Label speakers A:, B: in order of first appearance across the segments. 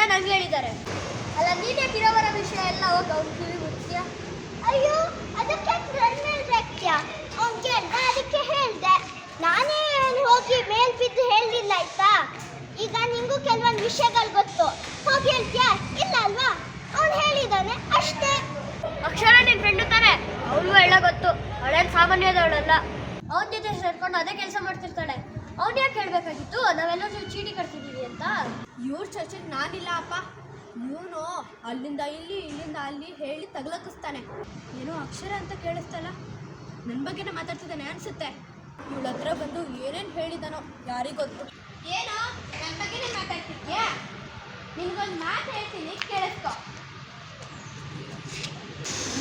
A: ಅಣ್ಣ ನಂಗೆ ಹೇಳಿದ್ದಾರೆ. ಅಲ್ಲ ನೀನೇ ಕಿರವರ ವಿಷಯ ಎಲ್ಲ ಹೋಗಿ ಅವ್ನು ಕಿವಿ ಮುಚ್ಚಿಯ? ಅಯ್ಯೋ ಅದಕ್ಕೆ ನನ್ನ ಮೇಲೆ ವ್ಯಕ್ತಿಯ ಅದಕ್ಕೆ ಹೇಳಿದೆ. ನಾನೇ ಅವ್ನು ಹೋಗಿ ಮೇಲ್ ಬಿದ್ದು ಹೇಳಲಿಲ್ಲ ಆಯ್ತಾ? ಈಗ ನಿಂಗೂ ಕೆಲವೊಂದು ವಿಷಯಗಳು ಗೊತ್ತು. ಹೋಗಿ ಹೇಳ್ತೀಯಾ? ಇಲ್ಲ ಅಲ್ವಾ? ಅವ್ನು ಹೇಳಿದಾನೆ ಅಷ್ಟೇ. ಅಕ್ಷರ ನಿನ್ ಫ್ರೆಂಡು ತಾನೆ? ಅವಳು ಎಲ್ಲ ಗೊತ್ತು. ಅವಳೇನು ಸಾಮಾನ್ಯದವಳಲ್ಲ. ಅವನ ಜೊತೆ ಸೇರ್ಕೊಂಡು ಅದೇ ಕೆಲಸ ಮಾಡ್ತಿರ್ತಾಳೆ. ಅವ್ನು ಯಾಕೆ ಹೇಳ್ಬೇಕಾಗಿತ್ತು? ನಾವೆಲ್ಲರೂ ಚೀಟಿ ಕಟ್ತಿದ್ದೀವಿ ಅಂತ.
B: ಇವ್ರ ಚರ್ಚೆಗೆ ನಾನಿಲ್ಲ ಅಪ್ಪ. ಇವನು ಅಲ್ಲಿಂದ ಇಲ್ಲಿ ಇಲ್ಲಿಂದ ಅಲ್ಲಿ ಹೇಳಿ ತಗ್ಲಕ್ಕಿಸ್ತಾನೆ ಏನೋ ಅಕ್ಷರ ಅಂತ ಕೇಳಿಸ್ತಲ್ಲ? ನನ್ನ ಬಗ್ಗೆನೇ ಮಾತಾಡ್ತಿದ್ದಾನೆ ಅನ್ಸುತ್ತೆ. ಇವಳ ಹತ್ರ ಬಂದು ಏನೇನು ಹೇಳಿದಾನೋ ಯಾರಿಗೊತ್ತು ಏನೋ? ನನ್ನ ಬಗ್ಗೆನೇ ಮಾತಾಡ್ತಿದ್ಯಾ? ನಿನ್ಗೊಂದು ಮಾತು ಹೇಳ್ತೀನಿ ಕೇಳಿಸ್ಕೋ.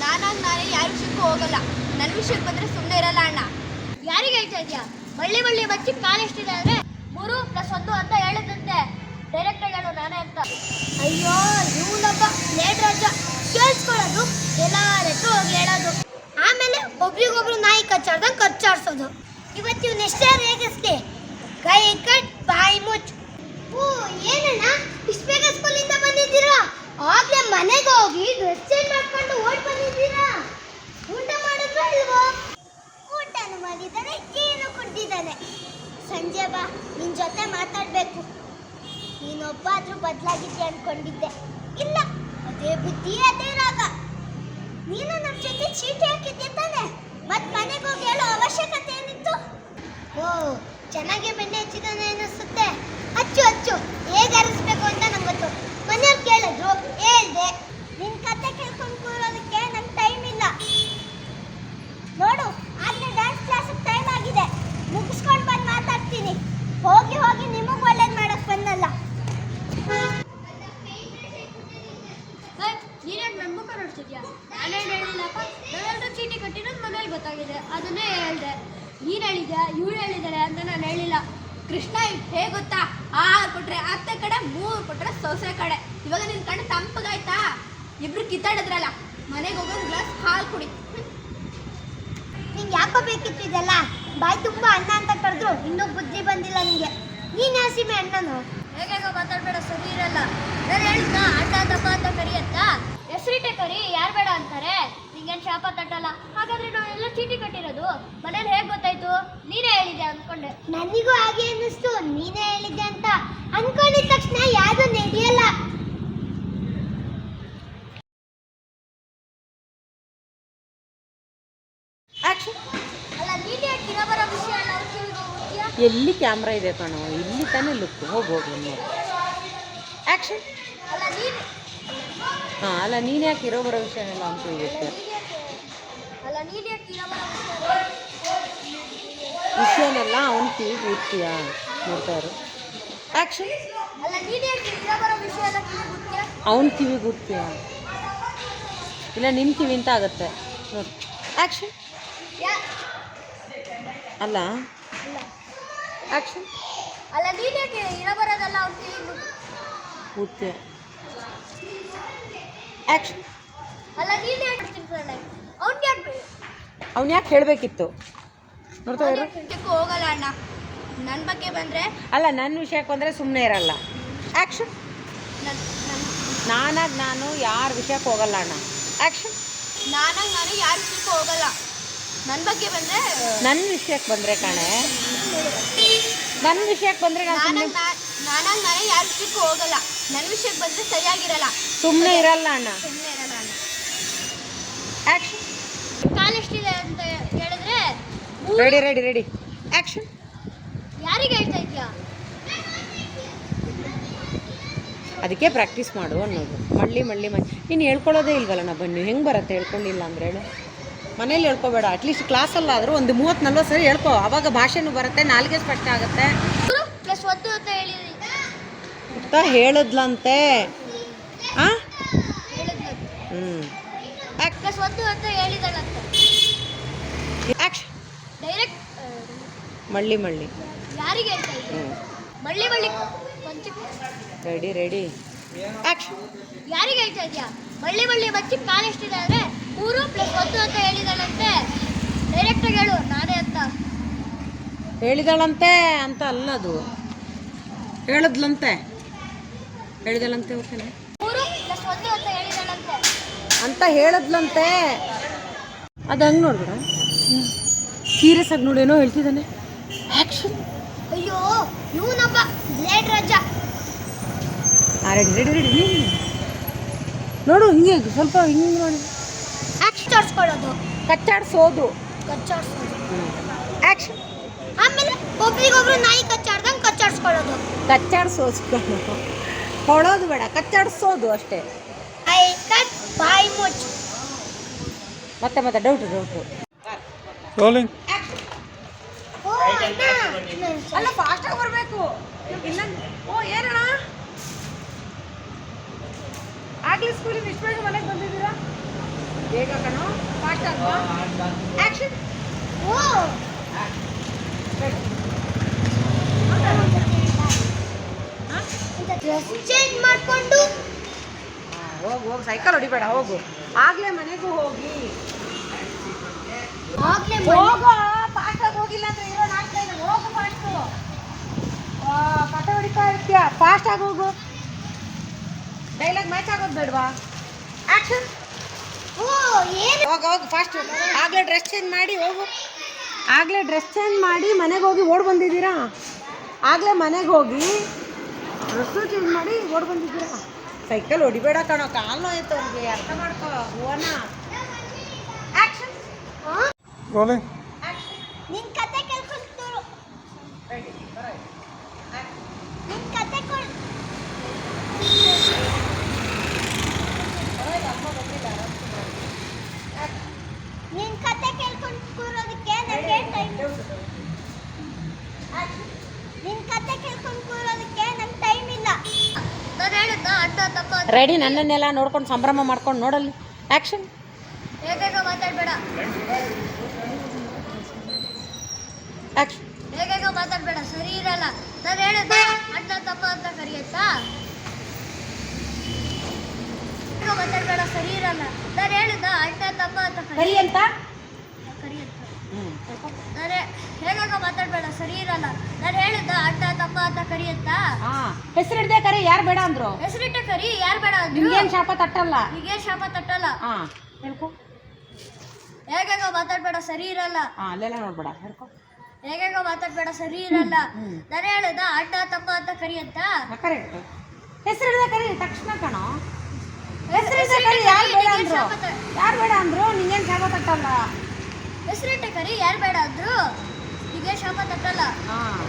B: ನಾನಾಗಿ ನಾನೇ ಯಾರ ವಿಷಯಕ್ಕೂ ಹೋಗಲ್ಲ. ನನ್ನ ವಿಷಯಕ್ಕೆ ಬಂದರೆ ಸುಮ್ಮನೆ ಇರಲ್ಲ ಅಣ್ಣ.
A: ಯಾರಿಗೆ ಹೇಳ್ತಾ ಇದೀಯಾ? ಬಳ್ಳಿ ಬಳ್ಳಿ ಬಚ್ಚಿ ಕಾಲು ಎಷ್ಟಿದೆ ಅಂದ್ರೆ ಮೂರು ಪ್ಲಸ್ ಒಂದು ಅಂತ ಹೇಳಿದಂತೆ. ಡೈರೆಕ್ಟ್ ಹೇಳು ನಾನೇ ಅಂತ. ಅಯ್ಯೋ ಇವನಪ್ಪ ಲೇಟ್ ರಾಜ. ಕೇಳಿಸ್ಕೊಳ್ಳೋದು. ಎಲ್ಲಾರತ್ರ ಹೋಗಿ ಹೇಳೋದು. ಆಮೇಲೆ ಒಬ್ರಿಗೊಬ್ರು ನಾಯಿ ಕಚ್ಚಾಡ್ದಂಗೆ ಕಚ್ಚಾಡ್ಸೋದು. ಇವತ್ತು ಇವ್ನ ಎಷ್ಟೇ ರೇಗಿಸ್ಲಿ. ಕೈ ಕಟ್, ಬಾಯಿ ಮುಚ್ಚು. ಓ, ಏನಣ್ಣ? ಇಷ್ಟು ಬೇಗ ಸ್ಕೂಲಿಂದ ಬಂದಿದ್ದೀರಾ? ಆಗ್ಲೇ ಮನೆಗೆ ಹೋಗಿ ಡ್ರೆಸ್ ಚೇಂಜ್ ಮಾಡ್ಕೊಂಡು ನೀನೊಬ್ಬಾದ್ರೂ ಬದಲಾಗಿದ್ದೆ ಅನ್ಕೊಂಡಿದ್ದೆ. ಇಲ್ಲ, ಅದೇ ಬುದ್ಧಿ, ಅದೇ ರಾಗ. ನೀನು ನಮ್ಮ ಜೊತೆ ಚೀಟಿ ಹಾಕಿದ್ದೆ ತಾನೆ? ಮತ್ ಮನೆಗೆ ಹೋಗಿ ಹೇಳೋ ಅವಶ್ಯಕತೆ ಏನಿತ್ತು? ಓ, ಚೆನ್ನಾಗಿ ಬೆಣ್ಣೆ ಹಚ್ಚಿದಾನೆ ಅನಿಸುತ್ತೆ ಅಚ್ಚು ಅಚ್ಚು, ಹೇಗೆ ಅರಿಸ್ಬೇಕು ಅಂತ ನಂಗೆ ಗೊತ್ತು ಮನೆಯವ್ರು ಕೇಳಿದ್ರು, ಹೇಳ್ದೆ. ಗೊತ್ತಾಗಿದೆ ಅದನ್ನೇ ಹೇಳಿದೆ. ನೀನು ಹೇಳಿದ್ಯಾ? ಇವ್ರು ಹೇಳಿದ್ದಾರೆ ಅಂತ ನಾನು ಹೇಳಿಲ್ಲ.
B: ಕೃಷ್ಣ ಹೇಗೆ ಗೊತ್ತಾ? ಆರು ಕೊಟ್ರೆ ಅತ್ತೆ ಕಡೆ ಮೂರು ಕೊಟ್ರೆ ಸೊಸೆ ಕಡೆ. ಇವಾಗ ನಿನ್ನ ಕಣ್ಣು ತಂಪಗಾಯ್ತಾ? ಇಬ್ರು ಕಿತ್ತಾಡಿದ್ರಲ್ಲ ಮನೆಗೆ ಹೋಗೋದು ಗ್ಲಾಸ್ ಹಾಲು ಕುಡಿ.
A: ನಿಂಗೆ ಯಾಕೋ ಬೇಕಿತ್ತು ಇದೆಲ್ಲ? ಬಾಯಿ ತುಂಬ ಅಣ್ಣ ಅಂತ ಕರೆದ್ರು ಇನ್ನೂ ಬುದ್ಧಿ ಬಂದಿಲ್ಲ ನಿಂಗೆ. ನೀನು ಹಸಿಮೆ ಅಣ್ಣನು? ಹೇಗೆ ಮಾತಾಡಬೇಡ ಸರಿ ಇರಲ್ಲ. ನಾನು ಹೇಳಿದ್ದ ಅಣ್ಣ ತಪ್ಪ ಅಂತ ಕರಿಯತ್ತ ಹೆಸರಿಟ್ಟೆ ಕರಿ ಯಾರು ಬೇಡ ಅಂತಾರೆ? ನಿಂಗೇನು ಶಾಪ ತಟ್ಟಲ್ಲ ಹಾಗಾದ್ರೆ ನಾವೆಲ್ಲ ಚೀಟಿ ಕಟ್ಟಿರೋದು ಮನೇಲಿ ಹೇಗೆ ಗೊತ್ತಾಯ್ತು ನೀನೇ ಹೇಳಿದ್ದೆ ಅನ್ಕೊಂಡೆ ನನಗೂ ಹಾಗೆ ಅನ್ನಿಸ್ತು. ನೀನೇ ಹೇಳಿದ್ದೆ ಅಂತ ಅನ್ಕೊಂಡಿದ ತಕ್ಷಣ ಯಾವುದು ನಡೆಯಲ್ಲ. ಎಲ್ಲ
C: ಕ್ಯಾಮ್ರಾ ಇದೆ ಕಣೋ? ಇಲ್ಲಿ ತಾನೇ ಲುಕ್ ಹೋಗಿ ಹೋಗಿ ನೋಡಿ ಆ್ಯಕ್ಷನ್ ಹಾಂ ಅಲ್ಲ ನೀನು ಯಾಕೆ ಇರೋ ಬರೋ ವಿಷಯನೆಲ್ಲ ಅಂತ ಇರುತ್ತೆ. ವಿಷಯನೆಲ್ಲ ಅವನ ಕಿವಿ ಓದ್ತೀಯ ನೋಡ್ತಾರು ಆ್ಯಕ್ಷನ್
A: ಕಿವಿಗೆ
C: ಅವನ ಕಿವಿಗೆ ಓದ್ತೀಯ ಇಲ್ಲ ನಿನ್ನ ಕಿವಿ ಅಂತ ಆಗುತ್ತೆ. ನೋಡಿ. ಆ್ಯಕ್ಷನ್
A: ಯಾ
C: ಅಲ್ಲ. ಆ್ಯಕ್ಷನ್
A: ಅಲ್ಲ ಕಿವಿಗೆ
C: ಓದ್ತೀಯ ಆ್ಯಕ್ಷನ್
A: ಅಲ್ಲ ನೀನೇ
C: ಅವ್ನು ಯಾಕೆ ಹೇಳಬೇಕಿತ್ತು? ನೋಡ್ತಾ ಇರು.
B: ಹೋಗಲ್ಲ ಅಣ್ಣ. ನನ್ನ ಬಗ್ಗೆ ಬಂದರೆ
C: ಅಲ್ಲ ನನ್ನ ವಿಷಯಕ್ಕೆ ಬಂದರೆ ಸುಮ್ಮನೆ ಇರಲ್ಲ. ಆ್ಯಕ್ಷನ್ ನಾನಾಗಿ ನಾನು ಯಾರ ವಿಷಯಕ್ಕೆ ಹೋಗಲ್ಲ ಅಣ್ಣ. ಆ್ಯಕ್ಷನ್
B: ನಾನಾಗಿ ನಾನು ಯಾರ ವಿಷಯಕ್ಕೆ ಹೋಗಲ್ಲ. ನನ್ನ ಬಗ್ಗೆ ಬಂದರೆ
C: ನನ್ನ ವಿಷಯಕ್ಕೆ ಬಂದರೆ ಕಣೆ. ನನ್ನ ವಿಷಯಕ್ಕೆ ಬಂದರೆ ನಾನು ನಾನು
B: ನಾನಾಗಿ ನಾನೇ ಯಾರ ವಿಷಯಕ್ಕೂ ಹೋಗಲ್ಲ. ನನ್ನ ವಿಷಯಕ್ಕೆ ಬಂದರೆ ಸರಿಯಾಗಿರಲ್ಲ.
C: ಸುಮ್ಮನೆ ಇರಲ್ಲ ಅಣ್ಣ.
B: ಸುಮ್ಮನೆ ಇರಲ್ಲ ಅಣ್ಣ.
C: Action
A: college
C: ready ready ready action
A: ಯಾರಿಗೆ ಹೇಳ್ತಾ ಇದ್ಯಾ
C: ಅದಕ್ಕೆ ಪ್ರಾಕ್ಟೀಸ್ ಮಾಡು ಅನ್ನೋದು. ಮಳ್ಳಿ ಮಳ್ಳಿ ಮಳ್ಳಿ. ನೀನು ಹೇಳ್ಕೊಳ್ಳೋದೇ ಇಲ್ವಲ್ಲ ನಾ ಬನ್ನಿ. ಹೆಂಗೆ ಬರುತ್ತೆ ಹೇಳ್ಕೊಳ್ಳಿಲ್ಲ ಅಂದ್ರೆ ಹೇಳು. ಮನೇಲಿ ಹೇಳ್ಕೊಬೇಡ. ಅಟ್ಲೀಸ್ಟ್ ಕ್ಲಾಸಲ್ಲಾದರೂ ಒಂದು ಮೂವತ್ತು ನಲ್ವತ್ತು ಸರಿ ಹೇಳ್ಕೊ. ಅವಾಗ ಭಾಷೆನೂ ಬರುತ್ತೆ ನಾಲ್ಗೆ ಸ್ಪಷ್ಟ ಆಗುತ್ತೆ.
A: ಅಂತ ಹೇಳಿ.
C: ಅಂತ ಹೇಳಿದ್ಲಂತೆ. ಹಾಂ ಹ್ಞೂ ಆ್ಯಕ್ಷನ್
A: ಡೈರೆಕ್ಟ್
C: ಮಳ್ಳಿ ಮಳ್ಳಿ.
A: ಯಾರಿಗೆ ಹೇಳ್ತಾ ಮಳ್ಳಿ ಮಳ್ಳಿ.
C: ರೆಡಿ ರೆಡಿ ಆ್ಯಕ್ಷನ್
A: ಯಾರಿಗೆ ಹೇಳ್ತಾ ಇದ್ಯಾ? ಮಳ್ಳಿ ಮಳ್ಳಿ ಬಚ್ಚಿ ಕಾಲೆಷ್ಟಿದೆ ಅಂದ್ರೆ ಮೂರು ಪ್ಲಸ್ ಒಂದು ಅಂತ ಹೇಳಿದಳಂತೆ. ಡೈರೆಕ್ಟ್ ಆಗಿ ಹೇಳು ನಾನೇ ಅಂತ.
C: ಹೇಳಿದಳಂತೆ ಅಂತ ಅಲ್ಲ ಅದು ಹೇಳಿದ್ಲಂತೆ. ಹೇಳಿದಳಂತೆ ಓಕೆನಾ
A: ಮೂರು ಪ್ಲಸ್ ಒಂದು ಅಂತ ಹೇಳಿದಳಂತೆ.
C: ಅಂತ ಹೇಳದ್ಲಂತೆ. ಅದು ಹಂಗೆ ನೋಡ್ಬೇಡ. ಸೀರಿಯಸ್ ಆಗಿ ನೋಡೇನೋ ಹೇಳ್ತಿದ್ದಾನೆ. ಆ್ಯಕ್ಷನ್
A: ಅಯ್ಯೋ ಇವನಪ್ಪ blade Raja.
C: Ready ready ready ನೋಡು ಹಿಂಗೆ ಸ್ವಲ್ಪ ಹಿಂಗೆ ನೋಡಿ
A: ಆಕ್ಷನ್ ತೋರಿಸ್ಕೊಳ್ಳೋದು
C: ಕಚ್ಚಾಡ್ಸೋದು.
A: ಕಚ್ಚಾಡ್ಸೋದು.
C: ಆ್ಯಕ್ಷನ್
A: ಆಮೇಲೆ ಒಬ್ರಿಗೊಬ್ರು ನಾಯಿ ಕಚ್ಚಾಡ್ದಂಗೆ ಕಚ್ಚಾಡ್ಸ್ಕೊಳ್ಳೋದು.
C: ಕಚ್ಚಾಡ್ಸೋಸ್ಕೊಳ್ಳೋದು ಹೊಳೋದು ಬೇಡ ಕಚ್ಚಾಡ್ಸೋದು ಅಷ್ಟೇ.
A: ಐ ಕಟ್ ಬಾಯಿ ಮುಚ್ಚು.
C: ಮತ್ತೆ ಮತ್ತೆ ಡೌಟ್ ಡೌಟು
D: ರೋಲಿಂಗ್
A: ಓ ಫಾಸ್ಟ್
C: ಅಲ್ಲ ಫಾಸ್ಟಾಗಿ ಬರಬೇಕು ಓ ಏನಣ್ಣ? ಆಗ್ಲಿ ಸ್ಕೂಲಿಂದ ಇಷ್ಟು ಬೇಗ ಮನೆಗೆ ಬಂದಿದ್ದೀರಾ? ಬೇಗ ಕಣೋ. ಫಾಸ್ಟ್ ಅಲ್ವಾ ಆ್ಯಕ್ಷನ್
A: ಓ. ಚೇಂಜ್ ಮಾಡ್ಕೊಂಡು.
C: ಹೋಗು ಹೋಗು. ಸೈಕಲ್ ಹೊಡಿಬೇಡ ಹೋಗು. ಆಗ್ಲೇ ಮನೆಗೂ ಹೋಗಿ.
A: ಆಗ್ಲೇ
C: ಹೋಗೋ ಫಾಸ್ಟಾಗಿ ಹೋಗಿಲ್ಲ ಅಂದ್ರೆ ಕಟ ಹೊಡಿತಾ ಇರ್ತೀಯ? ಫಾಸ್ಟಾಗಿ ಹೋಗು. ಡೈಲಾಗ್ ಮ್ಯಾಚ್ ಆಗೋದು ಬೇಡವಾ? ಆ್ಯಕ್ಷನ್ ಹೋಗ ಹೋಗು ಫಾಸ್ಟ್ ಆಗ್ಲೇ ಡ್ರೆಸ್ ಚೇಂಜ್ ಮಾಡಿ ಹೋಗು. ಆಗ್ಲೇ ಡ್ರೆಸ್ ಚೇಂಜ್ ಮಾಡಿ ಮನೆಗೆ ಹೋಗಿ ಓಡ್ ಬಂದಿದ್ದೀರಾ? ಆಗ್ಲೇ ಮನೆಗೆ ಹೋಗಿ ಡ್ರೆಸ್ಸು ಚೇಂಜ್ ಮಾಡಿ ಓಡ್ ಬಂದಿದ್ದೀರಾ? ಸೈಕಲ್ ಹೊಡಿಬೇಡ ಕಣೋ ಕಾಲು ಆಯ್ತು ಅವ್ರಿಗೆ ಅರ್ಥ ಮಾಡ್ಕೋ ಹೂವನ. ಆ್ಯಕ್ಷನ್
D: ರೋಲಿಂಗ್
A: ನಿನ್ ಕತೆ ಕೇಳ್ಕೊಂಡು ನಿನ್ ಕತೆ ಕೇಳ್ಕೊಂಡು ಕೂರೋದಕ್ಕೆ ನನಗೆ ಟೈಮ್ ನಿನ್ ಕತೆ ಕೇಳ್ಕೊಂಡು ಕೂರೋದಕ್ಕೆ ನಂಗೆ ಟೈಮ್ ಇಲ್ಲ ನಾನು ಹೇಳಿದ್ದ ಅಣ್ಣ ತಮ್ಮ
C: ರೆಡಿ ನನ್ನನ್ನೆಲ್ಲ ನೋಡ್ಕೊಂಡು ಸಂಭ್ರಮ ಮಾಡ್ಕೊಂಡು ನೋಡಲ್ಲಿ. ಆ್ಯಕ್ಷನ್
A: ಏಕಾಗ ಮಾತಾಡ್ಬೇಡ.
C: ಆ್ಯಕ್ಷನ್
A: ಮಾತಾಡ್ಬೇಡ ಸರಿ ಇರಲ್ಲ. ನಾನು ಹೇಳಿದ್ದ ಅಣ್ಣ ತಮ್ಮ ಅಂತ ಕರಿಯತ್ತಾ ಮಾತಾಡ್ಬೇಡ ಸರಿ ಇರಲ್ಲ. ನಾನು ಹೇಳಿದ್ದ ಅಣ್ಣ ತಪ್ಪ ಅಂತ
C: ಕರಿಯಂತ
A: ಕರಿ
C: ಅಂತ?
A: ಕರಿಯತ್ತ
C: ಹ್ಞೂ
A: ನಾನು ಹೇಗಾಗ ಮಾತಾಡ್ಬೇಡ ಸರಿ ಇರಲ್ಲ. ನಾನು ಹೇಳಿದ ಅಣ್ಣ ತಮ್ಮ ಅಂತ ಕರಿಯತ್ತಾ
C: ಹಾಂ. ಹೆಸರು ಹಿಡ್ದೆ ಕರಿ ಯಾರು ಬೇಡ ಅಂದರು?
A: ಹೆಸರಿಟ್ಟ ಕರಿ ಯಾರು ಬೇಡ ಅಂದ್ರು?
C: ನಿಮ್ಗೇನು ಶಾಪ ತಟ್ಟಲ್ಲ?
A: ಹೀಗೆ ಶಾಪ ತಟ್ಟಲ್ಲ?
C: ಹಾಂ. ಹೇಳ್ಕೊ.
A: ಹೇಗಾಗ ಮಾತಾಡ್ಬೇಡ ಸರಿ ಇರಲ್ಲ.
C: ಹಾಂ ಅಲ್ಲೆಲ್ಲ ನೋಡ್ಬೇಡ ಹೇಳ್ಕೊ.
A: ಹೇಗಾಗ ಮಾತಾಡ್ಬೇಡ ಸರಿ ಇರಲ್ಲ. ನಾನು ಹೇಳಿದ ಅಣ್ಣ ತಮ್ಮ ಅಂತ ಕರಿಯತ್ತಾ
C: ಕರೆಕ್ಟ್ ಹೆಸರು ಹಿಡ್ದೆ ಕರಿ ತಕ್ಷಣ ಕಣೋ.
A: ಹೆಸರು
C: ಹೆಸರು ಕರಿ ಯಾರು ಬೇಡ ಅಂದ್ರು?
A: ಶಾಪ
C: ಯಾರು ಬೇಡ ಅಂದ್ರು? ನಿಂಗೇನು ಶಾಪ ತಟ್ಟಲ್ಲ?
A: ಹೆಸರಿಟ್ಟ ಕರಿ ಯಾರು ಬೇಡ ಅಂದ್ರು? ನಿಂಗೇನು ಶಾಪ ತಟ್ಟಲ್ಲ?
C: ಹಾಂ.